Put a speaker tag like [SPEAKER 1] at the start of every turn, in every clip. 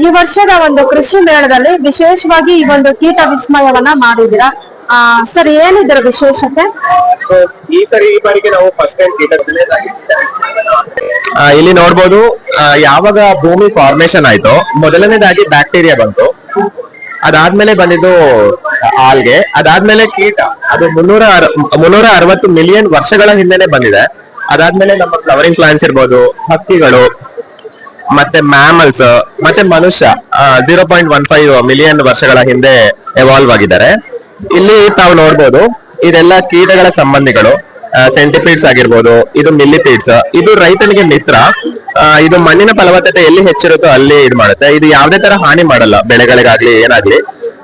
[SPEAKER 1] ಈ ವರ್ಷದ ಒಂದು ಕೃಷಿ ಮೇಳದಲ್ಲಿ ವಿಶೇಷವಾಗಿ ಈ ಒಂದು ಕೀಟ ವಿಸ್ಮಯವನ್ನ ಮಾಡಿದ್ದೀರಾ? ಆ, ಸರ್ ಏನಿದ್ರ ವಿಶೇಷತೆ?
[SPEAKER 2] ಈ ಸರಿ ಈ ಬಾರಿಗೆ ನಾವು ಫಸ್ಟ್ ಟೈಮ್ ಕೀಟ ಇಲ್ಲಿ ನೋಡ್ಬೋದು ಯಾವಾಗ ಭೂಮಿ ಫಾರ್ಮೇಶನ್ ಆಯ್ತು ಮೊದಲನೇದಾಗಿ ಬ್ಯಾಕ್ಟೀರಿಯಾ ಬಂತು. ಅದಾದ್ಮೇಲೆ ಬಂದಿದ್ದು ಆಲ್ಗೆ. ಅದಾದ್ಮೇಲೆ ಕೀಟ. ಅದು ಮುನ್ನೂರ ಮುನ್ನೂರ ಅರವತ್ತು ಮಿಲಿಯನ್ ವರ್ಷಗಳ ಹಿಂದೆನೆ ಬಂದಿದೆ. ಅದಾದ್ಮೇಲೆ ನಮ್ಮ ಫ್ಲವರಿಂಗ್ ಪ್ಲಾಂಟ್ಸ್ ಇರ್ಬೋದು ಹಕ್ಕಿಗಳು ಮತ್ತೆ ಮ್ಯಾಮಲ್ಸ್ ಮತ್ತೆ ಮನುಷ್ಯ zero point one five million ವರ್ಷಗಳ ಹಿಂದೆ ಎವಾಲ್ವ್ ಆಗಿದ್ದಾರೆ. ಇಲ್ಲಿ ತಾವು ನೋಡ್ಬೋದು, ಇದೆಲ್ಲ ಕೀಟಗಳ ಸಂಬಂಧಿಗಳು ಸೆಂಟಿಪೀಡ್ಸ್ ಆಗಿರ್ಬೋದು, ಇದು ಮಿಲ್ಲಿಪೀಡ್ಸ್ ಇದು ರೈತನಿಗೆ ಮಿತ್ರ ಇದು ಮಣ್ಣಿನ ಫಲವತ್ತತೆ ಎಲ್ಲಿ ಹೆಚ್ಚಿರುತ್ತೋ ಅಲ್ಲಿ ಇದು ಮಾಡುತ್ತೆ. ಇದು ಯಾವುದೇ ತರ ಹಾನಿ ಮಾಡಲ್ಲ, ಬೆಳೆಗಳಿಗಾಗ್ಲಿ, ಏನಾಗ್ಲಿ.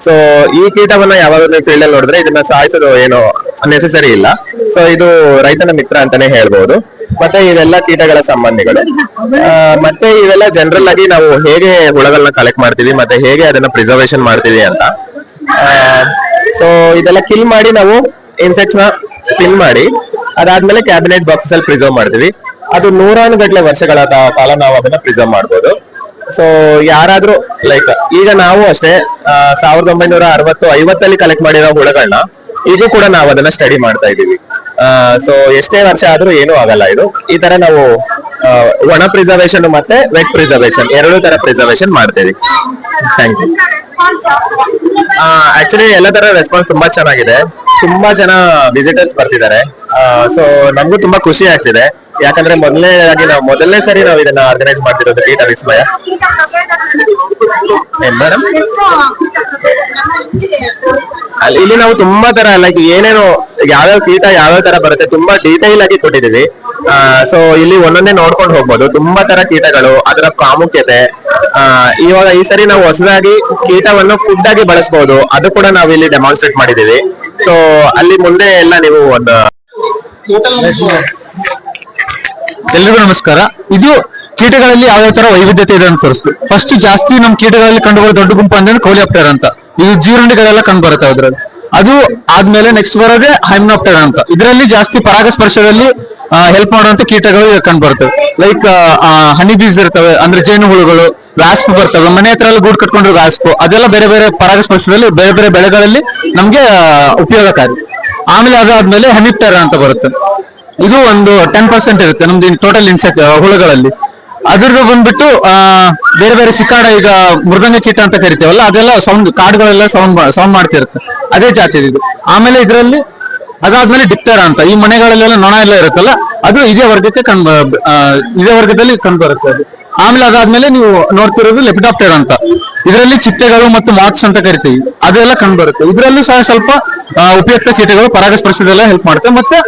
[SPEAKER 2] ಸೊ ಈ ಕೀಟವನ್ನ ಯಾವಾಗ ನೀವು ಫೀಲ್ಡ್ ಅಲ್ಲಿ ನೋಡಿದ್ರೆ ಇದನ್ನ ಸಾಯಿಸೋದು ಏನು ನೆಸೆಸರಿ ಇಲ್ಲ. ಸೊ ಇದು ರೈತನ ಮಿತ್ರ ಅಂತಾನೆ ಹೇಳ್ಬೋದು. ಮತ್ತೆ ಇವೆಲ್ಲ ಕೀಟಗಳ ಸಂಬಂಧಿಗಳು. ಮತ್ತೆ ಇವೆಲ್ಲ ಜನರಲ್ ಆಗಿ ನಾವು ಹೇಗೆ ಹುಳಗಳನ್ನ ಕಲೆಕ್ಟ್ ಮಾಡ್ತೀವಿ ಮತ್ತೆ ಹೇಗೆ ಅದನ್ನ ಪ್ರಿಸರ್ವೇಶನ್ ಮಾಡ್ತೀವಿ ಅಂತ. ಸೊ ಇದೆಲ್ಲ ಕಿಲ್ ಮಾಡಿ ನಾವು ಇನ್ಸೆಕ್ಟ್ಸ್ನ ಕಿಲ್ ಮಾಡಿ, ಅದಾದ್ಮೇಲೆ ಕ್ಯಾಬಿನೆಟ್ ಬಾಕ್ಸಸ್ ಅಲ್ಲಿ ಪ್ರಿಸರ್ವ್ ಮಾಡ್ತೀವಿ. ಅದು ನೂರಾನು ಗಟ್ಟಲೆ ವರ್ಷಗಳ ಕಾಲ ನಾವು ಅದನ್ನ ಪ್ರಿಸರ್ವ್ ಮಾಡ್ಬೋದು. ಸೊ ಯಾರಾದ್ರೂ ಲೈಕ್ ಈಗ ನಾವು ಅಷ್ಟೇ ಸಾವಿರದ ಒಂಬೈನೂರ ಅರವತ್ತು ಐವತ್ತಲ್ಲಿ ಕಲೆಕ್ಟ್ ಮಾಡಿರೋ ಹುಳಗಳನ್ನ ಈಗೂ ಕೂಡ ನಾವು ಅದನ್ನ ಸ್ಟಡಿ ಮಾಡ್ತಾ ಇದೀವಿ ಸೊ ಎಷ್ಟೇ ವರ್ಷ ಆದ್ರೂ ಏನೂ ಆಗಲ್ಲ ಇದು. ಈ ತರ ನಾವು ಒಣ ಪ್ರಿಸರ್ವೇಶನ್ ಮತ್ತೆ ವೆಟ್ ಪ್ರಿಸರ್ವೇಶನ್ ಎರಡು ತರ ಪ್ರಿಸರ್ವೇಶನ್ ಮಾಡ್ತೀವಿ. ಥ್ಯಾಂಕ್ ಯು ಆಕ್ಚುಲಿ ಎಲ್ಲ ತರ ರೆಸ್ಪಾನ್ಸ್ ತುಂಬಾ ಚೆನ್ನಾಗಿದೆ. ತುಂಬಾ ಜನ ವಿಸಿಟರ್ಸ್ ಬರ್ತಿದ್ದಾರೆ. ಸೊ ನಮಗೂ ತುಂಬಾ ಖುಷಿ ಆಗ್ತಿದೆ. ಯಾಕಂದ್ರೆ ಮೊದಲನೇದಾಗಿ ನಾವು ಮೊದಲನೇ ಸರಿ ನಾವು ಇದನ್ನ ಆರ್ಗನೈಸ್ ಮಾಡ್ತಿರೋದು ಕೀಟ ವಿಸ್ಮಯ ಮೇಡಮ್ ಇಲ್ಲಿ ನಾವು ತುಂಬಾ ತರ ಲೈಕ್ ಏನೇನು, ಯಾವ್ಯಾವ ಕೀಟ ಯಾವ್ಯಾವ ತರ ಬರುತ್ತೆ ತುಂಬಾ ಡೀಟೈಲ್ ಆಗಿ ಕೊಟ್ಟಿದ್ದೀವಿ. ಸೊ ಇಲ್ಲಿ ಒಂದೊಂದೇ ನೋಡ್ಕೊಂಡು ಹೋಗ್ಬೋದು. ತುಂಬಾ ತರ ಕೀಟಗಳು, ಅದರ ಪ್ರಾಮುಖ್ಯತೆ. ಇವಾಗ ಈ ಸರಿ ನಾವು ಹೊಸದಾಗಿ ಕೀಟವನ್ನು ಫುಡ್ ಆಗಿ ಬಳಸಬಹುದು ಅದು ಕೂಡ ನಾವು ಇಲ್ಲಿ ಡೆಮಾನ್ಸ್ಟ್ರೇಟ್ ಮಾಡಿದೀವಿ ಸೊ ಅಲ್ಲಿ ಮುಂದೆ ಎಲ್ಲ ನೀವು ಒಂದು
[SPEAKER 3] ಎಲ್ರಿಗೂ ನಮಸ್ಕಾರ. ಇದು ಕೀಟಗಳಲ್ಲಿ ಯಾವ ತರ ವೈವಿಧ್ಯತೆ ಇದೆ ಅಂತ ತೋರಿಸ್ತು ಫಸ್ಟ್ ಜಾಸ್ತಿ ನಮ್ ಕೀಟಗಳಲ್ಲಿ ಕಂಡುಬರೋ ದೊಡ್ಡ ಗುಂಪು ಅಂದ್ರೆ ಕೋಲಿಯಾಪ್ಟರ್ ಅಂತ. ಇದು ಜೀರುಂಡೆಗಳೆಲ್ಲ ಕಂಡು ಬರುತ್ತೆ ಅದ್ರಲ್ಲಿ. ಅದು ಆದ್ಮೇಲೆ ನೆಕ್ಸ್ಟ್ ಬರೋದೇ ಹೈಮ್ನಾಪ್ಟರ್ ಅಂತ. ಇದರಲ್ಲಿ ಜಾಸ್ತಿ ಪರಾಗಸ್ಪರ್ಶದಲ್ಲಿ ಹೆಲ್ಪ್ ಮಾಡುವಂತ ಕೀಟಗಳು ಕಂಡು ಬರ್ತವೆ ಲೈಕ್ ಹನಿ ಬೀಸ್ ಇರ್ತವೆ, ಅಂದ್ರೆ ಜೇನು ಹುಳುಗಳು ವ್ಯಾಸ್ಪ್ ಬರ್ತವೆ ಮನೆ ಹತ್ರ ಎಲ್ಲ ಗೂಡು ಕಟ್ಕೊಂಡ್ರೆ ವ್ಯಾಸ್ಪ್ ಅದೆಲ್ಲ ಬೇರೆ ಬೇರೆ ಪರಾಗಸ್ಪರ್ಶದಲ್ಲಿ, ಬೇರೆ ಬೇರೆ ಬೆಳೆಗಳಲ್ಲಿ ನಮ್ಗೆ ಉಪಯೋಗಕಾರಿ. ಆಮೇಲೆ ಅದಾದ್ಮೇಲೆ ಹನಿಪ್ಟರ್ ಅಂತ ಬರುತ್ತೆ. ಇದು ಒಂದು ಟೆನ್ ಪರ್ಸೆಂಟ್ ಇರುತ್ತೆ ನಮ್ದು ಟೋಟಲ್ ಇನ್ಸೆಕ್ಟ್ ಹುಳುಗಳಲ್ಲಿ. ಅದ್ರದ್ದು ಬಂದ್ಬಿಟ್ಟು ಆ, ಬೇರೆ ಬೇರೆ ಸಿಕ್ಕಾಡ ಈಗ ಮೃದಂಗ ಕೀಟ ಅಂತ ಕರಿತೇವಲ್ಲ ಅದೆಲ್ಲ ಸೌಂಡ್ ಕಾಡುಗಳೆಲ್ಲ ಸೌಂಡ್ ಸೌಂಡ್ ಮಾಡ್ತಿರುತ್ತೆ. ಅದೇ ಜಾತಿ ಇದು. ಆಮೇಲೆ ಇದರಲ್ಲಿ ಅದಾದ್ಮೇಲೆ ಡಿಪ್ಟರ ಅಂತ. ಈ ಮನೆಗಳಲ್ಲೆಲ್ಲ ನೊಣ ಎಲ್ಲ ಇರುತ್ತಲ್ಲ ಅದು ಇದೇ ವರ್ಗಕ್ಕೆ ಕಂಡು ಇದೇ ವರ್ಗದಲ್ಲಿ ಕಂಡು ಬರುತ್ತೆ ಅದು. ಆಮೇಲೆ ಅದಾದ್ಮೇಲೆ ನೀವು ನೋಡ್ತಿರೋದು ಲೆಪಿಡಾಪ್ಟರ್ ಅಂತ. ಇದರಲ್ಲಿ ಚಿಟ್ಟೆಗಳು ಮತ್ತು ಮಾಕ್ಸ್ ಅಂತ ಕರಿತೀವಿ. ಅದೆಲ್ಲ ಕಂಡು ಬರುತ್ತೆ ಇದರಲ್ಲೂ ಸಹ ಸ್ವಲ್ಪ ಉಪಯುಕ್ತ ಕೀಟಗಳು ಪರಾಗಸ್ಪರ್ಶದೆಲ್ಲ ಹೆಲ್ಪ್ ಮಾಡುತ್ತೆ. ಮತ್ತೆ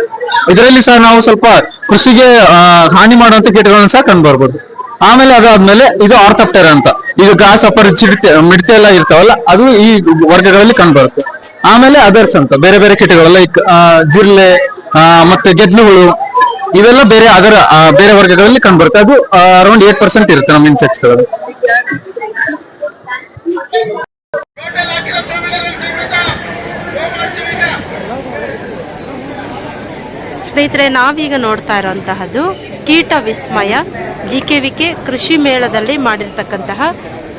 [SPEAKER 3] ಇದರಲ್ಲಿ ಸಹ ನಾವು ಸ್ವಲ್ಪ ಕೃಷಿಗೆ ಹಾನಿ ಮಾಡುವಂತ ಕೀಟಗಳನ್ನು ಸಹ ಕಂಡು ಬರ್ಬೋದು ಆಮೇಲೆ ಅದಾದ್ಮೇಲೆ ಇದು ಆರ್ಥಪ್ಟರ್ ಅಂತ. ಈಗ ಗ್ರಾಸ್ ಅಪರ್, ಚಿಡಿತೆ, ಮಿಡತೆ ಎಲ್ಲ ಇರ್ತಾವಲ್ಲ, ಅದು ಈ ವರ್ಗಗಳಲ್ಲಿ ಕಂಡು ಬರುತ್ತೆ ಆಮೇಲೆ ಅದರ್ಸ್ ಅಂತ. ಬೇರೆ ಬೇರೆ ಕೀಟಗಳು ಲೈಕ್ ಜಿರ್ಲೆ ಮತ್ತೆ ಗೆದ್ಲುಗಳು ಇವೆಲ್ಲ ಬೇರೆ ಅದರ ಬೇರೆ ವರ್ಗಗಳಲ್ಲಿ ಕಂಡು ಬರುತ್ತೆ ಅದು ಅರೌಂಡ್ ಏಟ್ ಪರ್ಸೆಂಟ್ ಇರುತ್ತೆ ನಮ್ಮ ಇನ್ಸೆಕ್ಟ್ಸ್
[SPEAKER 4] ಸ್ನೇಹಿತರೆ ನಾವೀಗ ನೋಡ್ತಾ ಇರುವಂತಹದ್ದು ಕೀಟ ವಿಸ್ಮಯ ಜಿ ಕೆ ವಿ ಕೆ ಕೃಷಿ ಮೇಳದಲ್ಲಿ ಮಾಡಿರ್ತಕ್ಕಂತಹ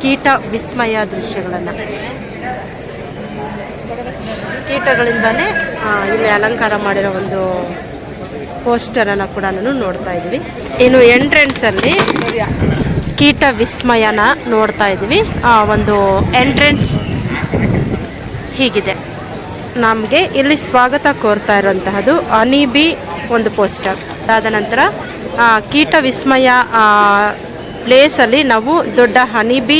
[SPEAKER 4] ಕೀಟ ವಿಸ್ಮಯ ದೃಶ್ಯಗಳನ್ನು. ಕೀಟಗಳಿಂದಾನೆ ಆ, ಇಲ್ಲಿ ಅಲಂಕಾರ ಮಾಡಿರೋ ಒಂದು ಪೋಸ್ಟರನ್ನು ಕೂಡ ನೋಡ್ತಾ ಇದ್ವಿ. ಇನ್ನು ಎಂಟ್ರೆನ್ಸಲ್ಲಿ ಕೀಟ ವಿಸ್ಮಯನ ನೋಡ್ತಾ ಇದ್ವಿ. ಆ ಒಂದು ಎಂಟ್ರೆನ್ಸ್ ಹೀಗಿದೆ. ನಮಗೆ ಇಲ್ಲಿ ಸ್ವಾಗತ ಕೋರ್ತಾ ಇರುವಂತಹದ್ದು ಅನಿಬಿ ಒಂದು ಪೋಸ್ಟರ್. ಅದಾದ ನಂತರ ಕೀಟ ವಿಸ್ಮಯ ಪ್ಲೇಸಲ್ಲಿ ನಾವು ದೊಡ್ಡ ಹನಿಬಿ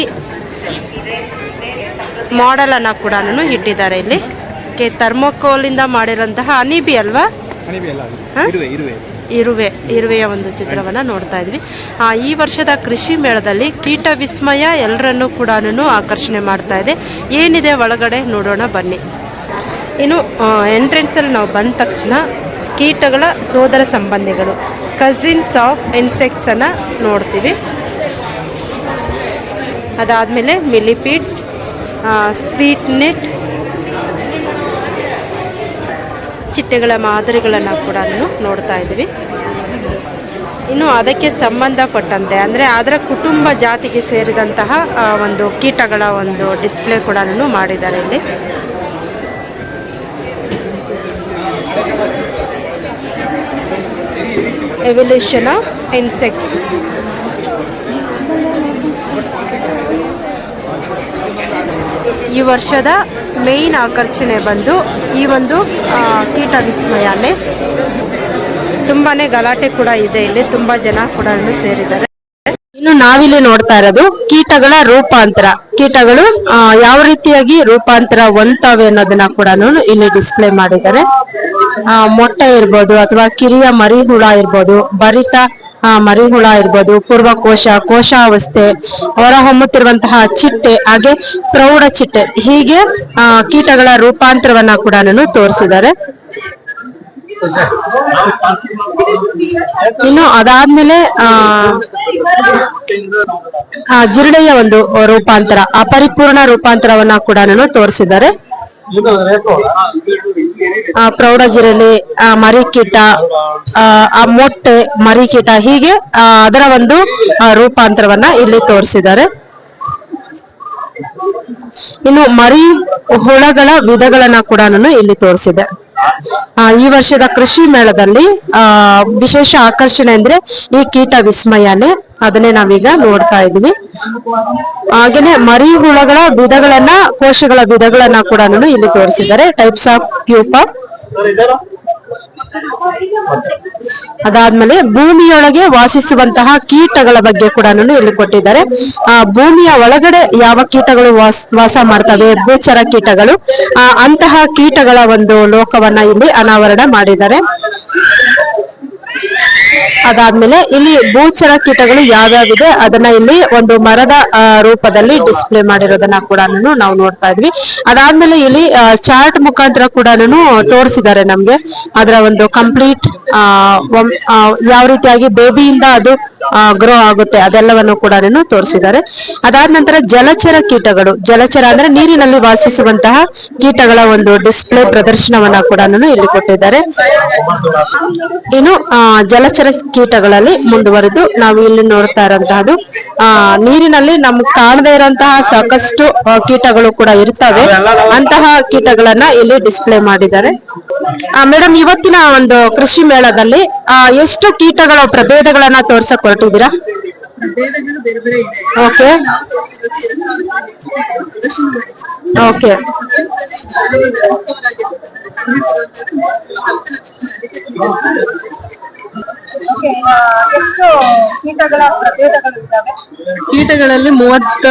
[SPEAKER 4] ಮಾಡೆಲನ್ನು ಕೂಡ ಇಟ್ಟಿದ್ದಾರೆ ಇಲ್ಲಿ. ಕೆ ಥರ್ಮೋಕೋಲಿಂದ ಮಾಡಿರೋಂತಹ ಹನಿಬಿ ಅಲ್ವಾ? ಇರುವೆ ಇರುವೆಯ ಒಂದು ಚಿತ್ರವನ್ನು ನೋಡ್ತಾ ಇದ್ವಿ. ಆ, ಈ ವರ್ಷದ ಕೃಷಿ ಮೇಳದಲ್ಲಿ ಕೀಟ ವಿಸ್ಮಯ ಎಲ್ಲರನ್ನೂ ಕೂಡ ಆಕರ್ಷಣೆ ಮಾಡ್ತಾ ಇದೆ. ಏನಿದೆ ಒಳಗಡೆ ನೋಡೋಣ ಬನ್ನಿ. ಇನ್ನು ಎಂಟ್ರೆನ್ಸಲ್ಲಿ ನಾವು ಬಂದ ತಕ್ಷಣ ಕೀಟಗಳ ಸೋದರ ಸಂಬಂಧಿಗಳು ಕಸಿನ್ಸ್ ಆಫ್ ಇನ್ಸೆಕ್ಟ್ಸನ್ನು ನೋಡ್ತೀವಿ. ಅದಾದಮೇಲೆ ಮಿಲಿಪೀಡ್ಸ್ ಸ್ವೀಟ್ ನೆಟ್ ಚಿಟ್ಟೆಗಳ ಮಾದರಿಗಳನ್ನು ಕೂಡ ನೋಡ್ತಾ ಇದ್ದೀವಿ. ಇನ್ನು ಅದಕ್ಕೆ ಸಂಬಂಧಪಟ್ಟಂತೆ ಅಂದರೆ ಅದರ ಕುಟುಂಬ ಜಾತಿಗೆ ಸೇರಿದಂತಹ ಒಂದು ಕೀಟಗಳ ಒಂದು ಡಿಸ್ಪ್ಲೇ ಕೂಡ ಮಾಡಿದ್ದಾರೆ ಇಲ್ಲಿ. ಎವಲ್ಯೂಷನ್ ಆಫ್ ಇನ್ಸೆಕ್ಟ್ಸ್ ಈ ವರ್ಷದ ಮೇನ್ ಆಕರ್ಷಣೆ ಬಂದು ಈ ಒಂದು ಕೀಟ ಅಲ್ಲಿ ತುಂಬಾನೇ ಗಲಾಟೆ ಕೂಡ ಇದೆ ಇಲ್ಲಿ ತುಂಬಾ ಜನ ಕೂಡ ಸೇರಿದ್ದಾರೆ. ಇನ್ನು ನಾವಿಲ್ಲಿ ನೋಡ್ತಾ ಇರೋದು ಕೀಟಗಳ ರೂಪಾಂತರ. ಕೀಟಗಳು ಯಾವ ರೀತಿಯಾಗಿ ರೂಪಾಂತರ ಹೊಂದ್ತವೆ ಅನ್ನೋದನ್ನ ಕೂಡ ಇಲ್ಲಿ ಡಿಸ್ಪ್ಲೇ ಮಾಡಿದ್ದಾರೆ. ಮೊಟ್ಟೆ ಇರ್ಬೋದು ಅಥವಾ ಕಿರಿಯ ಮರಿ ಹುಳ ಇರ್ಬೋದು ಭರಿತ ಆ, ಮರಿ ಹುಳ ಇರ್ಬೋದು ಪೂರ್ವಕೋಶ ಕೋಶಾವಸ್ಥೆ ಹೊರಹೊಮ್ಮುತ್ತಿರುವಂತಹ ಚಿಟ್ಟೆ ಹಾಗೆ ಪ್ರೌಢ ಚಿಟ್ಟೆ ಹೀಗೆ ಕೀಟಗಳ ರೂಪಾಂತರವನ್ನ ಕೂಡ ನಾನು ತೋರಿಸಿದ್ದಾರೆ. ಇನ್ನು ಅದಾದ್ಮೇಲೆ ಆ, ಜಿರಳೆಯ ಒಂದು ರೂಪಾಂತರ ಅಪರಿಪೂರ್ಣ ರೂಪಾಂತರವನ್ನ ಕೂಡ ನಾನು ತೋರಿಸಿದ್ದಾರೆ. ಆ, ಪ್ರೌಢಜಿರಣಿ ಆ, ಮರಿಕೀಟ ಆ, ಮೊಟ್ಟೆ ಮರಿಕೀಟ ಹೀಗೆ ಅದರ ಒಂದು ರೂಪಾಂತರವನ್ನ ಇಲ್ಲಿ ತೋರಿಸಿದ್ದಾರೆ. ಇನ್ನು ಮರಿ ಹುಳಗಳ ವಿಧಗಳನ್ನ ಕೂಡ ಇಲ್ಲಿ ತೋರಿಸಿದೆ. ಆ, ಈ ವರ್ಷದ ಕೃಷಿ ಮೇಳದಲ್ಲಿ ಆ ವಿಶೇಷ ಆಕರ್ಷಣೆ ಅಂದ್ರೆ ಈ ಕೀಟ ವಿಸ್ಮಯನೇ ಅದನ್ನೇ ನಾವೀಗ ನೋಡ್ತಾ ಇದೀವಿ. ಹಾಗೇನೆ ಮರಿ ಹುಳಗಳ ವಿಧಗಳನ್ನ, ಕೋಶಗಳ ವಿಧಗಳನ್ನ ಕೂಡ ಇಲ್ಲಿ ತೋರಿಸಿದ್ದಾರೆ. ಟೈಪ್ಸ್ ಆಫ್ ಪ್ಯೂಪ ಅದಾದ್ಮೇಲೆ ಭೂಮಿಯೊಳಗೆ ವಾಸಿಸುವಂತಹ ಕೀಟಗಳ ಬಗ್ಗೆ ಕೂಡ ಇಲ್ಲಿ ಕೊಟ್ಟಿದ್ದಾರೆ. ಆ, ಭೂಮಿಯ ಒಳಗಡೆ ಯಾವ ಕೀಟಗಳು ವಾಸ ಮಾಡ್ತವೆ? ಭೂಚರ ಕೀಟಗಳು. ಅಂತಹ ಕೀಟಗಳ ಒಂದು ಲೋಕವನ್ನ ಇಲ್ಲಿ ಅನಾವರಣ ಮಾಡಿದ್ದಾರೆ. ಅದಾದ್ಮೇಲೆ ಇಲ್ಲಿ ಭೂಚರ ಕೀಟಗಳು ಯಾವ್ಯಾವಿದೆ ಅದನ್ನ ಇಲ್ಲಿ ಒಂದು ಮರದ ರೂಪದಲ್ಲಿ ಡಿಸ್ಪ್ಲೇ ಮಾಡಿರೋದನ್ನ ಕೂಡ ನಾವು ನೋಡ್ತಾ ಇದ್ವಿ. ಅದಾದ್ಮೇಲೆ ಇಲ್ಲಿ ಚಾರ್ಟ್ ಮುಖಾಂತರ ಕೂಡ ತೋರಿಸಿದ್ದಾರೆ ನಮ್ಗೆ. ಅದರ ಒಂದು ಕಂಪ್ಲೀಟ್ ಯಾವ ರೀತಿಯಾಗಿ ಬೇಬಿಯಿಂದ ಅದು ಗ್ರೋ ಆಗುತ್ತೆ. ಅದೆಲ್ಲವನ್ನು ಕೂಡ ತೋರಿಸಿದ್ದಾರೆ. ಅದಾದ ನಂತರ ಜಲಚರ ಕೀಟಗಳು. ಜಲಚರ ಅಂದ್ರೆ ನೀರಿನಲ್ಲಿ ವಾಸಿಸುವಂತಹ ಕೀಟಗಳ ಒಂದು ಡಿಸ್ಪ್ಲೇ ಪ್ರದರ್ಶನವನ್ನ ಕೂಡ ಇಲ್ಲಿ ಕೊಟ್ಟಿದ್ದಾರೆ. ಇನ್ನು ಜಲಚರ ಕೀಟಗಳಲ್ಲಿ ಮುಂದುವರೆದು ನಾವು ಇಲ್ಲಿ ನೋಡ್ತಾ ಇರುವಂತಹದ್ದು ಆ, ನೀರಿನಲ್ಲಿ ನಮ್ಗೆ ಕಾಣದೇ ಇರುವಂತಹ ಸಾಕಷ್ಟು ಕೀಟಗಳು ಕೂಡ ಇರ್ತವೆ. ಅಂತಹ ಕೀಟಗಳನ್ನ ಇಲ್ಲಿ ಡಿಸ್ಪ್ಲೇ ಮಾಡಿದ್ದಾರೆ. ಮೇಡಮ್ ಇವತ್ತಿನ ಒಂದು ಕೃಷಿ ಮೇಳದಲ್ಲಿ ಎಷ್ಟು ಕೀಟಗಳ ಪ್ರಭೇದಗಳನ್ನ ತೋರ್ಸಕ್ ಹೊರಟಿದ್ದೀರಾ ಓಕೆ ಓಕೆ
[SPEAKER 5] ಕೀಟಗಳಲ್ಲಿ ಮೂವತ್ತ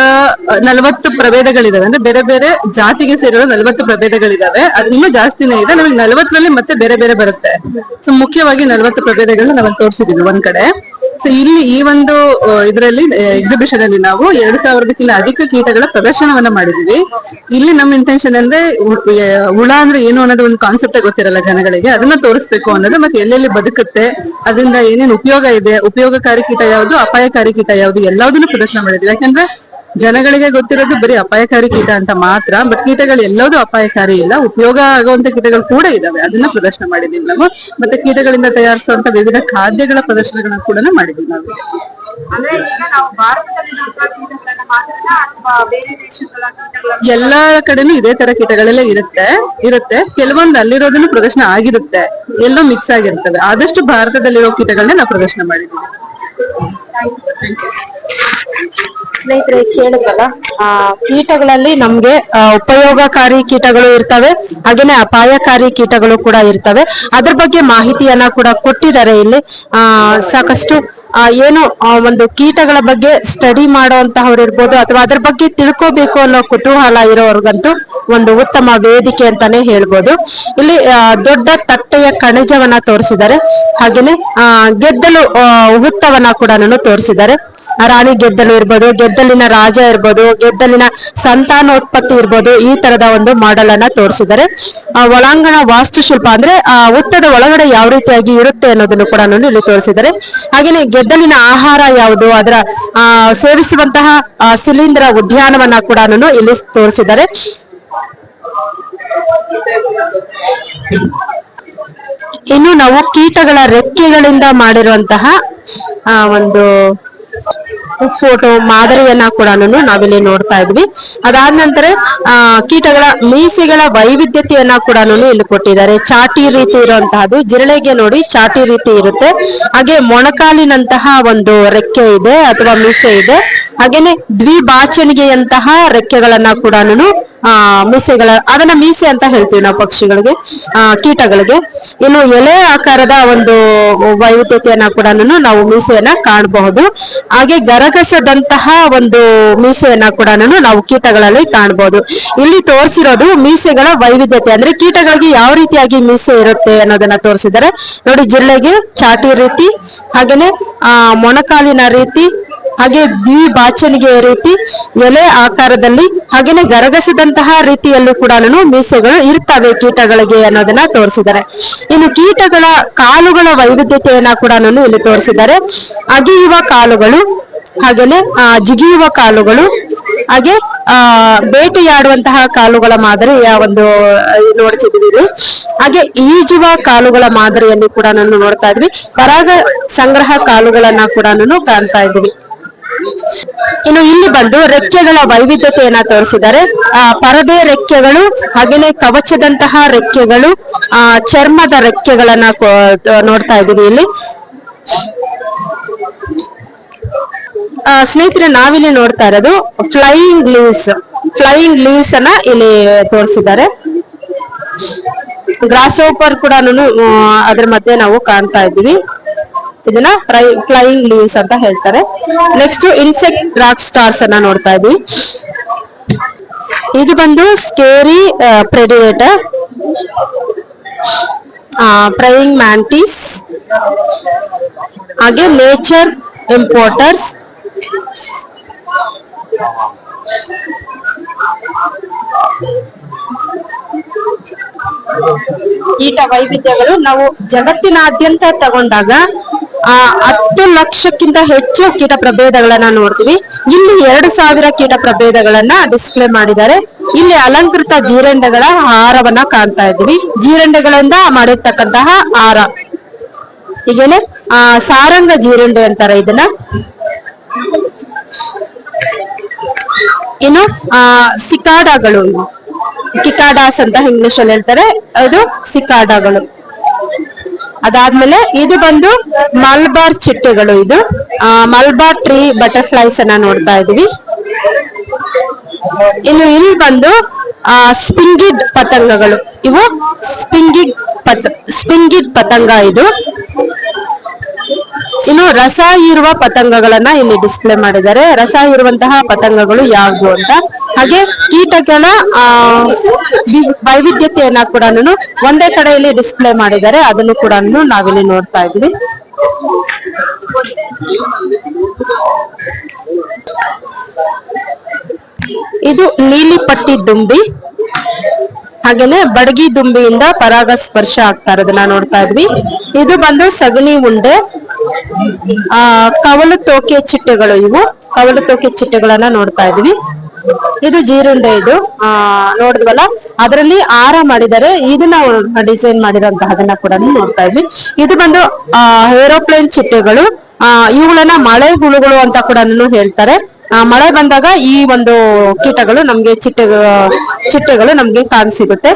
[SPEAKER 5] ನಲವತ್ತು ಪ್ರಭೇದಗಳಿದಾವೆ ಅಂದ್ರೆ ಬೇರೆ ಬೇರೆ ಜಾತಿಗೆ ಸೇರಿರೋ ನಲವತ್ತು ಪ್ರಭೇದಗಳಿದಾವೆ ಅದು ಇನ್ನೂ ಜಾಸ್ತಿನೇ ಇದೆ. ನಮಗೆ ನಲವತ್ತರಲ್ಲಿ ಮತ್ತೆ ಬೇರೆ ಬೇರೆ ಬರುತ್ತೆ. ಸೊ ಮುಖ್ಯವಾಗಿ ನಲವತ್ತು ಪ್ರಭೇದಗಳನ್ನ ನಾವು ತೋರಿಸಿದೀವಿ ಒಂದ್ ಕಡೆ. ಸೊ ಇಲ್ಲಿ ಈ ಒಂದು ಇದರಲ್ಲಿ ಎಕ್ಸಿಬಿಷನ್ ಅಲ್ಲಿ ನಾವು ಎರಡು ಸಾವಿರದಕ್ಕಿಂತ ಅಧಿಕ ಕೀಟಗಳ ಪ್ರದರ್ಶನವನ್ನ ಮಾಡಿದ್ವಿ ಇಲ್ಲಿ ನಮ್ಮ ಇಂಟೆನ್ಷನ್ ಅಂದ್ರೆ ಹುಳ ಅಂದ್ರೆ ಏನು ಅನ್ನೋದು ಒಂದು ಕಾನ್ಸೆಪ್ಟ್ ಗೊತ್ತಿರಲ್ಲ ಜನಗಳಿಗೆ. ಅದನ್ನ ತೋರಿಸ್ಬೇಕು ಅನ್ನೋದು, ಮತ್ತೆ ಎಲ್ಲೆಲ್ಲಿ ಬದುಕುತ್ತೆ, ಅದರಿಂದ ಏನೇನು ಉಪಯೋಗ ಇದೆ, ಉಪಯೋಗಕಾರಿ ಕೀಟ ಯಾವುದು, ಅಪಾಯಕಾರಿ ಕೀಟ ಯಾವುದು ಎಲ್ಲದನ್ನು ಪ್ರದರ್ಶನ ಮಾಡಿದ್ವಿ ಯಾಕಂದ್ರೆ ಜನಗಳಿಗೆ ಗೊತ್ತಿರೋದು ಬರೀ ಅಪಾಯಕಾರಿ ಕೀಟ ಅಂತ ಮಾತ್ರ ಬಟ್ ಕೀಟಗಳು ಎಲ್ಲದೂ ಅಪಾಯಕಾರಿ ಇಲ್ಲ ಉಪಯೋಗ ಆಗುವಂತ ಕೀಟಗಳು ಕೂಡ ಇದಾವೆ. ಅದನ್ನ ಪ್ರದರ್ಶನ ಮಾಡಿದೀವಿ ನಾವು. ಮತ್ತೆ ಕೀಟಗಳಿಂದ ತಯಾರಿಸುವಂತ ವಿವಿಧ ಖಾದ್ಯಗಳ ಪ್ರದರ್ಶನಗಳನ್ನ ಕೂಡ ಮಾಡಿದೀವಿ ನಾವು. ಎಲ್ಲಾ ಕಡೆನೂ ಇದೇ ತರ ಕೀಟಗಳೆಲ್ಲ ಇರುತ್ತೆ ಇರುತ್ತೆ. ಕೆಲವೊಂದು ಅಲ್ಲಿರೋದನ್ನು ಪ್ರದರ್ಶನ ಆಗಿರುತ್ತೆ. ಎಲ್ಲೋ ಮಿಕ್ಸ್ ಆಗಿರ್ತವೆ. ಆದಷ್ಟು ಭಾರತದಲ್ಲಿರೋ ಕೀಟಗಳನ್ನ ನಾವು ಪ್ರದರ್ಶನ ಮಾಡಿದ್ದೀವಿ.
[SPEAKER 4] ಸ್ನೇಹಿತರೆ, ಕೇಳಿದ್ರಲ್ಲ, ಆ, ಕೀಟಗಳಲ್ಲಿ ನಮ್ಗೆ ಉಪಯೋಗಕಾರಿ ಕೀಟಗಳು ಇರ್ತವೆ, ಹಾಗೇನೆ ಅಪಾಯಕಾರಿ ಕೀಟಗಳು ಕೂಡ ಇರ್ತವೆ. ಅದ್ರ ಬಗ್ಗೆ ಮಾಹಿತಿಯನ್ನ ಕೂಡ ಕೊಟ್ಟಿದ್ದಾರೆ ಇಲ್ಲಿ. ಆ, ಸಾಕಷ್ಟು ಏನು ಒಂದು ಕೀಟಗಳ ಬಗ್ಗೆ ಸ್ಟಡಿ ಮಾಡುವಂತಹವ್ರು ಇರ್ಬೋದು, ಅಥವಾ ಅದ್ರ ಬಗ್ಗೆ ತಿಳ್ಕೋಬೇಕು ಅನ್ನೋ ಕುತೂಹಲ ಇರೋರ್ಗಂತೂ ಒಂದು ಉತ್ತಮ ವೇದಿಕೆ ಅಂತಾನೆ ಹೇಳ್ಬೋದು. ಇಲ್ಲಿ ದೊಡ್ಡ ತಟ್ಟೆಯ ಕಣಜವನ್ನ ತೋರಿಸಿದ್ದಾರೆ. ಹಾಗೇನೆ, ಆ, ಗೆದ್ದಲು ಹುತ್ತವನ್ನ ಕೂಡ ತೋರಿಸಿದ್ದಾರೆ. ರಾಣಿ ಗೆದ್ದಲು ಇರ್ಬೋದು, ಗೆದ್ದಲಿನ ರಾಜ ಇರ್ಬೋದು, ಗೆದ್ದಲಿನ ಸಂತಾನೋತ್ಪತ್ತಿ ಇರ್ಬೋದು, ಈ ತರದ ಒಂದು ಮಾಡೆಲ್ ಅನ್ನ ತೋರಿಸಿದ್ದಾರೆ ಒಳಾಂಗಣ ವಾಸ್ತುಶಿಲ್ಪ ಅಂದ್ರೆ, ಆ ಹುತ್ತದ ಒಳಗಡೆ ಯಾವ ರೀತಿಯಾಗಿ ಇರುತ್ತೆ ಅನ್ನೋದನ್ನು ಕೂಡ ಇಲ್ಲಿ ತೋರಿಸಿದ್ದಾರೆ. ಹಾಗೇನೆ, ಗೆದ್ದಲಿನ ಆಹಾರ ಯಾವುದು, ಅದರ, ಆ, ಸೇವಿಸುವಂತಹ ಶಿಲೀಂಧ್ರ ಉದ್ಯಾನವನ್ನ ಕೂಡ ಇಲ್ಲಿ ತೋರಿಸಿದ್ದಾರೆ. ಇನ್ನು ನಾವು ಕೀಟಗಳ ರೆಕ್ಕೆಗಳಿಂದ ಮಾಡಿರುವಂತಹ ಒಂದು ಫೋಟೋ ಮಾದರಿಯನ್ನ ಕೂಡ ನಾವಿಲ್ಲಿ ನೋಡ್ತಾ ಇದ್ವಿ. ಅದಾದ ನಂತರ, ಆ, ಕೀಟಗಳ ಮೀಸೆಗಳ ವೈವಿಧ್ಯತೆಯನ್ನ ಕೂಡ ಇಲ್ಲಿ ಕೊಟ್ಟಿದ್ದಾರೆ. ಚಾಟಿ ರೀತಿ ಇರುವಂತಹದ್ದು. ಜಿರಳೆಗೆ ನೋಡಿ ಚಾಟಿ ರೀತಿ ಇರುತ್ತೆ. ಹಾಗೆ ಮೊಣಕಾಲಿನಂತಹ ಒಂದು ರೆಕ್ಕೆ ಇದೆ, ಅಥವಾ ಮೀಸೆ ಇದೆ. ಹಾಗೇನೆ ದ್ವಿಭಾಚನಿಗೆಯಂತಹ ರೆಕ್ಕೆಗಳನ್ನ ಕೂಡ ಆ, ಮೀಸೆಗಳ, ಅದನ್ನ ಮೀಸೆ ಅಂತ ಹೇಳ್ತೀವಿ ನಾವು ಪಕ್ಷಿಗಳಿಗೆ, ಆ, ಕೀಟಗಳಿಗೆ. ಇನ್ನು ಎಲೆ ಆಕಾರದ ಒಂದು ವೈವಿಧ್ಯತೆಯನ್ನ ಕೂಡ ನಾವು ಮೀಸೆಯನ್ನ ಕಾಣಬಹುದು. ಹಾಗೆ ಗರಗಸದಂತಹ ಒಂದು ಮೀಸೆಯನ್ನ ಕೂಡ ನಾವು ಕೀಟಗಳಲ್ಲಿ ಕಾಣಬಹುದು. ಇಲ್ಲಿ ತೋರಿಸಿರೋದು ಮೀಸೆಗಳ ವೈವಿಧ್ಯತೆ. ಅಂದ್ರೆ ಕೀಟಗಳಿಗೆ ಯಾವ ರೀತಿಯಾಗಿ ಮೀಸೆ ಇರುತ್ತೆ ಅನ್ನೋದನ್ನ ತೋರಿಸಿದ್ದಾರೆ. ನೋಡಿ, ಜಿರಳೆಗೆ ಚಾಟಿ ರೀತಿ, ಹಾಗೇನೆ, ಆ, ಮೊಣಕಾಲಿನ ರೀತಿ ಹಾಗೆ ದ್ವಿ ಬಾಚಣಿಗೆಯ ರೀತಿ ಎಲೆ ಆಕಾರದಲ್ಲಿ ಹಾಗೇನೆ ಗರಗಸದಂತಹ ರೀತಿಯಲ್ಲೂ ಕೂಡ ಮೀಸೆಗಳು ಇರ್ತವೆ ಕೀಟಗಳಿಗೆ ಅನ್ನೋದನ್ನ ತೋರಿಸಿದ್ದಾರೆ. ಇನ್ನು ಕೀಟಗಳ ಕಾಲುಗಳ ವೈವಿಧ್ಯತೆಯನ್ನ ಕೂಡ ಇಲ್ಲಿ ತೋರಿಸಿದ್ದಾರೆ. ಅಗಿಯುವ ಕಾಲುಗಳು ಹಾಗೇನೆ ಆ, ಜಿಗಿಯುವ ಕಾಲುಗಳು ಹಾಗೆ ಆ ಬೇಟೆಯಾಡುವಂತಹ ಕಾಲುಗಳ ಮಾದರಿಯ ಒಂದು ನೋಡ್ತಿದ್ವಿ. ಹಾಗೆ ಈಜುವ ಕಾಲುಗಳ ಮಾದರಿಯಲ್ಲಿ ಕೂಡ ನಾನು ನೋಡ್ತಾ ಇದ್ವಿ. ಪರಾಗ ಸಂಗ್ರಹ ಕಾಲುಗಳನ್ನ ಕೂಡ ಕಾಣ್ತಾ ಇದ್ವಿ ಇನ್ನು ಇಲ್ಲಿ ಬಂದು ರೆಕ್ಕೆಗಳ ವೈವಿಧ್ಯತೆಯನ್ನ ತೋರಿಸಿದ್ದಾರೆ. ಆ, ಪರದೆ ರೆಕ್ಕೆಗಳು, ಹಾಗೇನೆ ಕವಚದಂತಹ ರೆಕ್ಕೆಗಳು, ಆ, ಚರ್ಮದ ರೆಕ್ಕೆಗಳನ್ನ ನೋಡ್ತಾ ಇದೀವಿ ಇಲ್ಲಿ. ಸ್ನೇಹಿತರೆ, ನಾವಿಲ್ಲಿ ನೋಡ್ತಾ ಇರೋದು ಫ್ಲೈಯಿಂಗ್ ಲೀವ್ಸ್ ಫ್ಲೈಯಿಂಗ್ ಲೀವ್ಸ್ ಅನ್ನ ಇಲ್ಲಿ ತೋರಿಸಿದ್ದಾರೆ. ಗ್ರಾಸ್ ಓಪರ್ ಕೂಡ ಅದ್ರ ಮಧ್ಯೆ ನಾವು ಕಾಣ್ತಾ ಇದ್ದೀವಿ. ಇದನ್ನ ಫ್ಲೈಯಿಂಗ್ ಲೀವ್ಸ್ ಅಂತ ಹೇಳ್ತಾರೆ. ನೆಕ್ಸ್ಟ್ ಇನ್ಸೆಕ್ಟ್ ರಾಕ್ ಸ್ಟಾರ್ಸ್ ಅನ್ನ ನೋಡ್ತಾ ಇದೀವಿ. ಇದು ಬಂದು ಸ್ಕೇರಿ ಪ್ರೆಡಿಯೇಟರ್ ಪ್ರೈಯಿಂಗ್ ಮ್ಯಾಂಟಿಸ್ ಹಾಗೆ ನೇಚರ್ ಇಂಪೋರ್ಟರ್ಸ್ ಕೀಟ ವೈವಿಧ್ಯಗಳು ನಾವು ಜಗತ್ತಿನಾದ್ಯಂತ ತಗೊಂಡಾಗ ಆ ಹತ್ತು ಲಕ್ಷಕ್ಕಿಂತ ಹೆಚ್ಚು ಕೀಟ ಪ್ರಭೇದಗಳನ್ನ ನೋಡ್ತೀವಿ. ಇಲ್ಲಿ ಎರಡು ಸಾವಿರ ಕೀಟ ಪ್ರಭೇದಗಳನ್ನ ಡಿಸ್ಪ್ಲೇ ಮಾಡಿದ್ದಾರೆ. ಇಲ್ಲಿ ಅಲಂಕೃತ ಜೀರಂಡೆಗಳ ಹಾರವನ್ನ ಕಾಣ್ತಾ ಇದ್ದೀವಿ. ಜೀರಂಡೆಗಳಿಂದ ಮಾಡಿರ್ತಕ್ಕಂತಹ ಹಾರ. ಹೀಗೇನೆ ಆ, ಸಾರಂಗ ಜೀರಂಡೆ ಅಂತಾರೆ ಇದನ್ನ. ಇನ್ನು, ಆ, ಸಿಕಾಡಗಳು. ಕಿಕಾಡಾಸ್ ಅಂತ ಇಂಗ್ಲಿಷ್ ಅಲ್ಲಿ ಹೇಳ್ತಾರೆ. ಅದು ಸಿಕಾಡಗಳು. ಅದಾದ್ಮೇಲೆ ಇದು ಬಂದು ಮಲ್ಬಾರ್ ಚಿಟ್ಟೆಗಳು ಇದು. ಮಲ್ಬಾರ್ ಟ್ರೀ ಬಟರ್ಫ್ಲೈಸ್ ಅನ್ನ ನೋಡ್ತಾ ಇದೀವಿ ಇನ್ನು ಇಲ್ಲಿ ಬಂದು, ಆ ಸ್ಪಿಂಗಿಡ್ ಪತಂಗಗಳು. ಇವು ಸ್ಪಿಂಗಿಡ್ ಪತ ಸ್ಪಿಂಗಿಡ್ ಪತಂಗ ಇದು. ಇನ್ನು ರಸ ಇರುವ ಪತಂಗಗಳನ್ನ ಇಲ್ಲಿ ಡಿಸ್ಪ್ಲೇ ಮಾಡಿದ್ದಾರೆ. ರಸ ಇರುವಂತಹ ಪತಂಗಗಳು ಯಾವುದು ಅಂತ ಹಾಗೆ ಕೀಟಗಳ ವೈವಿಧ್ಯತೆಯನ್ನ ಕೂಡ ಒಂದೇ ಕಡೆಯಲ್ಲಿ ಡಿಸ್ಪ್ಲೇ ಮಾಡಿದ್ದಾರೆ. ಅದನ್ನು ಕೂಡ ನಾವಿಲ್ಲಿ ನೋಡ್ತಾ ಇದ್ವಿ ಇದು ನೀಲಿ ಪಟ್ಟಿ ದುಂಬಿ. ಹಾಗೇನೆ ಬಡಗಿ ದುಂಬಿಯಿಂದ ಪರಾಗ ಸ್ಪರ್ಶ ಆಗ್ತಾ ಇರೋದನ್ನ ನೋಡ್ತಾ ಇದ್ವಿ. ಇದು ಬಂದು ಸಗಣಿ ಉಂಡೆ, ಆ, ಕವಲು ತೋಕೆ ಚಿಟ್ಟೆಗಳು ಇವು. ಕವಲು ತೋಕೆ ಚಿಟ್ಟೆಗಳನ್ನ ನೋಡ್ತಾ ಇದ್ವಿ. ಇದು ಜೀರುಂಡೆ ಇದು. ಆ ನೋಡಿದ್ವಲ್ಲ? ಅದರಲ್ಲಿ ಆರ ಮಾಡಿದ್ದಾರೆ ಇದನ್ನ ಡಿಸೈನ್ ಮಾಡಿರೋಂತಹದನ್ನ ಕೂಡ ನೋಡ್ತಾ ಇದ್ವಿ. ಇದು ಬಂದು ಏರೋಪ್ಲೇನ್ ಚಿಟ್ಟೆಗಳು. ಆ ಇವುಗಳನ್ನ ಮಳೆ ಹುಳುಗಳು ಅಂತ ಕೂಡ ಹೇಳ್ತಾರೆ. ಆ, ಮಳೆ ಬಂದಾಗ ಈ ಒಂದು ಕೀಟಗಳು ನಮ್ಗೆ ಚಿಟ್ಟೆ ಚಿಟ್ಟೆಗಳು ನಮ್ಗೆ ಕಾಣಸಿಗುತ್ತೆ.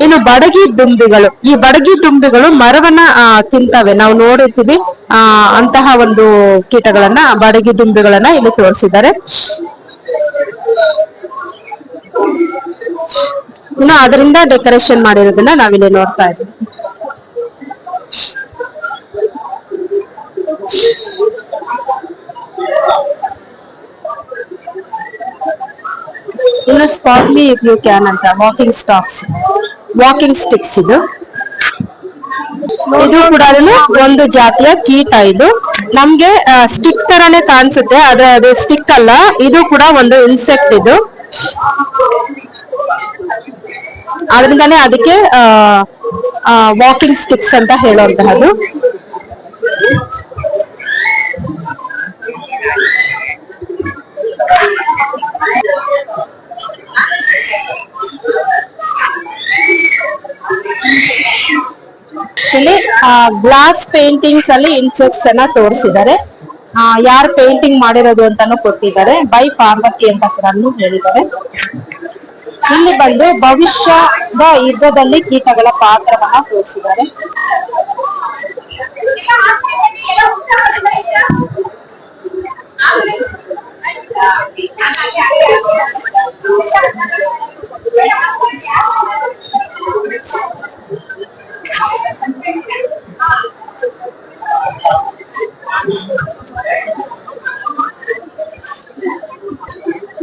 [SPEAKER 4] ಇನ್ನು ಬಡಗಿ ದುಂಬಿಗಳು. ಈ ಬಡಗಿ ದುಂಬಿಗಳು ಮರವನ್ನ ತಿಂತವೆ. ನಾವು ನೋಡಿರ್ತೀವಿ. ಆ ಅಂತಹ ಒಂದು ಕೀಟಗಳನ್ನ ಬಡಗಿ ದುಂಬಿಗಳನ್ನ ಇಲ್ಲಿ ತೋರಿಸಿದ್ದಾರೆ. ಇನ್ನು ಅದರಿಂದ ಡೆಕೋರೇಷನ್ ಮಾಡಿರೋದನ್ನ ನಾವಿಲ್ಲಿ ನೋಡ್ತಾ ಇದ್ದೀವಿ. ಇನ್ನು ಇಫ್ ಯು ಕ್ಯಾನ್ ಅಂತ ವಾಕಿಂಗ್ ಸ್ಟಾಕ್ಸ್ ವಾಕಿಂಗ್ ಸ್ಟಿಕ್ಸ್ ಇದು. ಇದು ಕೂಡ ಒಂದು ಜಾತಿಯ ಕೀಟ ಇದು. ನಮ್ಗೆ ಸ್ಟಿಕ್ ತರಾನೇ ಕಾಣಿಸುತ್ತೆ, ಆದ್ರೆ ಅದು ಸ್ಟಿಕ್ ಅಲ್ಲ. ಇದು ಕೂಡ ಒಂದು ಇನ್ಸೆಕ್ಟ್ ಇದು. ಅದರಿಂದಾನೇ ಅದಕ್ಕೆ ವಾಕಿಂಗ್ ಸ್ಟಿಕ್ಸ್ ಅಂತ ಹೇಳುವಂತಹದ್ದು. ಇಲ್ಲಿ ಗ್ಲಾಸ್ ಪೇಂಟಿಂಗ್ಸ್ ಅಲ್ಲಿ ಇನ್ಸೆಕ್ಟ್ಸ್ ಅನ್ನ ತೋರಿಸಿದ್ದಾರೆ. ಯಾರು ಪೇಂಟಿಂಗ್ ಮಾಡಿರೋದು ಅಂತಾನು ಕೊಟ್ಟಿದ್ದಾರೆ. ಬೈ ಪಾರ್ವತಿ ಅಂತ ಕೂಡ ಹೇಳಿದ್ದಾರೆ. ಇಲ್ಲಿ ಬಂದು ಭವಿಷ್ಯದ ಯುದ್ಧದಲ್ಲಿ ಕೀಟಗಳ ಪಾತ್ರವನ್ನ ತೋರಿಸಿದ್ದಾರೆ.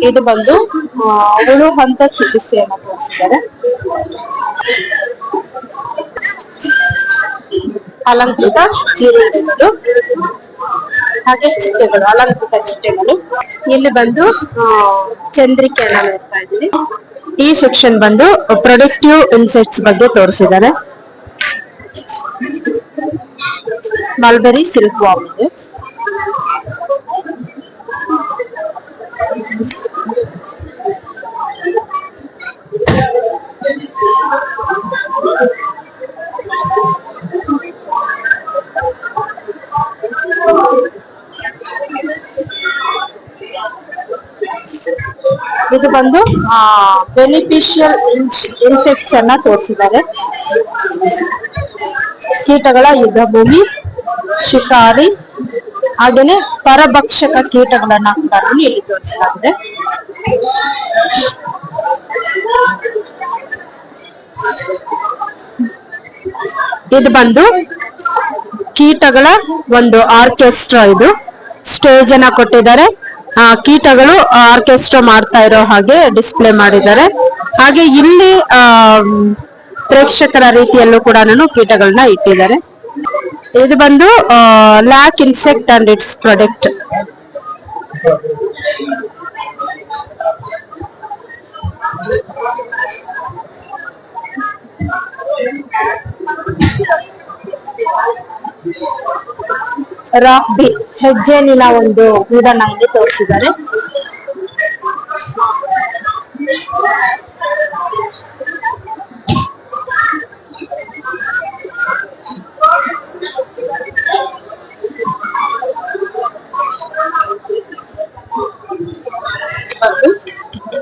[SPEAKER 4] ಇದು ಬಂದು ಹುಳು ಹಂತ ಚಿಕಿತ್ಸೆಯನ್ನ ತೋರಿಸಿದ್ದಾರೆ ಅಲಂಕೃತ ಜೀರುಂಡೆಗಳು ಹಾಗೆ ಚಿಟ್ಟೆಗಳು, ಅಲಂಕೃತ ಚಿಟ್ಟೆಗಳು. ಇಲ್ಲಿ ಬಂದು ಚಂದ್ರಿಕೆಯನ್ನ ನೋಡ್ತಾ ಇದ್ದೀವಿ ಈ ಸೆಕ್ಷನ್ ಬಂದು ಪ್ರೊಡಕ್ಟಿವ್ ಇನ್ಸೆಟ್ಸ್ ಬಗ್ಗೆ ತೋರಿಸಿದ್ದಾರೆ. ಮಲ್ಬರಿ ಸಿಲ್ಕ್ ವಾಮ್ ಇದೆ. ಇದು ಬಂದು ಬೆನಿಫಿಷಿಯಲ್ ಇನ್ಸೆಕ್ಟ್ಸ್ ಅನ್ನ ತೋರಿಸಿದ್ದಾರೆ. ಕೀಟಗಳ ಯುದ್ಧ ಭೂಮಿ. ಶಿಕಾರಿ ಹಾಗೇನೆ ಪರಭಕ್ಷಕ ಕೀಟಗಳನ್ನ ಕೂಡ ಇಲ್ಲಿ ತೋರಿಸಲಾಗಿದೆ. ಇದು ಬಂದು ಕೀಟಗಳ ಒಂದು ಆರ್ಕೆಸ್ಟ್ರಾ ಇದು. ಸ್ಟೇಜ್ ಅನ್ನ ಕೊಟ್ಟಿದ್ದಾರೆ. ಆ, ಕೀಟಗಳು ಆರ್ಕೆಸ್ಟ್ರಾ ಮಾಡ್ತಾ ಇರೋ ಹಾಗೆ ಡಿಸ್ಪ್ಲೇ ಮಾಡಿದ್ದಾರೆ. ಹಾಗೆ ಇಲ್ಲಿ, ಆ, ಪ್ರೇಕ್ಷಕರ ರೀತಿಯಲ್ಲೂ ಕೂಡ ನಾನು ಕೀಟಗಳನ್ನ ಇಟ್ಟಿದ್ದಾರೆ. ಇದು ಬಂದು lac insect and its product. Rock bee ಹೆಜ್ಜೆನಿನ ಒಂದು ಗೂಡನ್ನ ಇಲ್ಲಿ ತೋರಿಸಿದ್ದಾರೆ.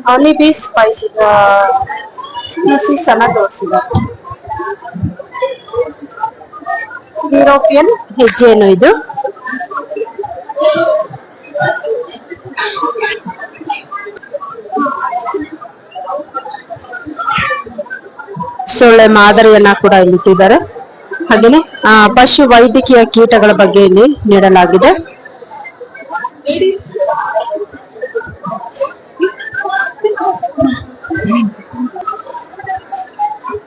[SPEAKER 4] ಅನಿಬಿ ಸ್ಪೈಸಿ ಸ್ಪೀಸೀಸ್ ಅನ್ನ ತೋರಿಸಿದ್ದಾರೆ ಯುರೋಪಿಯನ್ ಹೆಜ್ಜೆನು ಇದು. ಸೊಳ್ಳೆ ಮಾದರಿಯನ್ನ ಕೂಡ ಇಲ್ಲಿ ಇಟ್ಟಿದ್ದಾರೆ. ಹಾಗೇನೆ ಆ, ಪಶು ವೈದ್ಯಕೀಯ ಕೀಟಗಳ ಬಗ್ಗೆ ಇಲ್ಲಿ ನೀಡಲಾಗಿದೆ.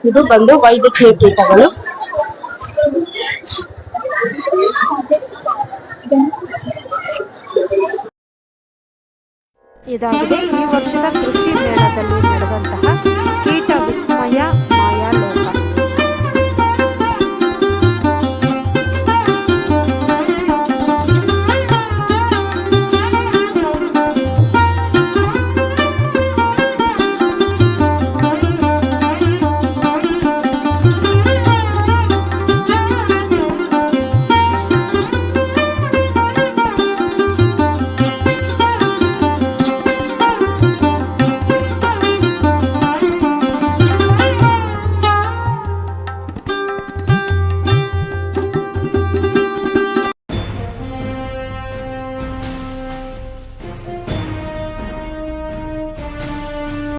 [SPEAKER 4] ಇದು ಬಂದು ವೈದ್ಯಕೀಯ ಕೀಟಗಳು
[SPEAKER 6] ಇದಾಗಿದೆ